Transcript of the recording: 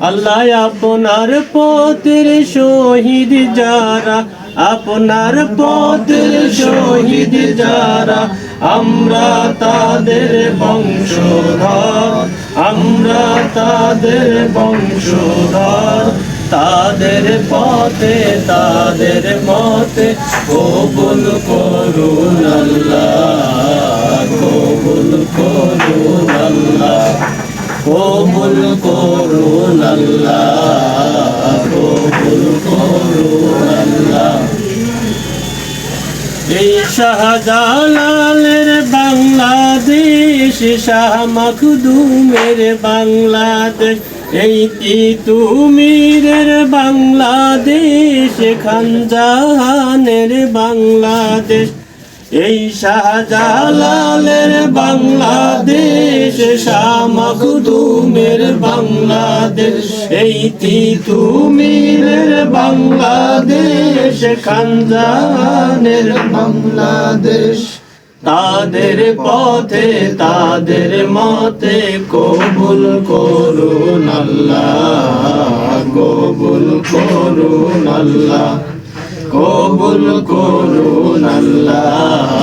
আল্লাহ আপনার পথের শহীদ যারা, আপনার পথের শহীদ যারা, আমরা তাদের বংশধর, আমরা তাদের বংশধর। তাদের পথে, তাদের মতে কবুল করুন আল্লাহ, কবুল করুন। কবুল করুন কবুল করুন এই শাহজালালের বাংলাদেশ, শাহ মখদুমের বাংলাদেশ। এই তিতুমিরের বাংলাদেশ খানজাহানের বাংলাদেশ। এই শাহজালালের বাংলাদেশ। শাহ মখদুমের বাংলাদেশ। এই তিতুমিরের বাংলাদেশ, খানজাহানের বাংলাদেশ। তাদের পথে, তাদের মতে কবুল করুন আল্লাহ, কবুল করুন আল্লাহ, কবুল করুন আল্লাহ।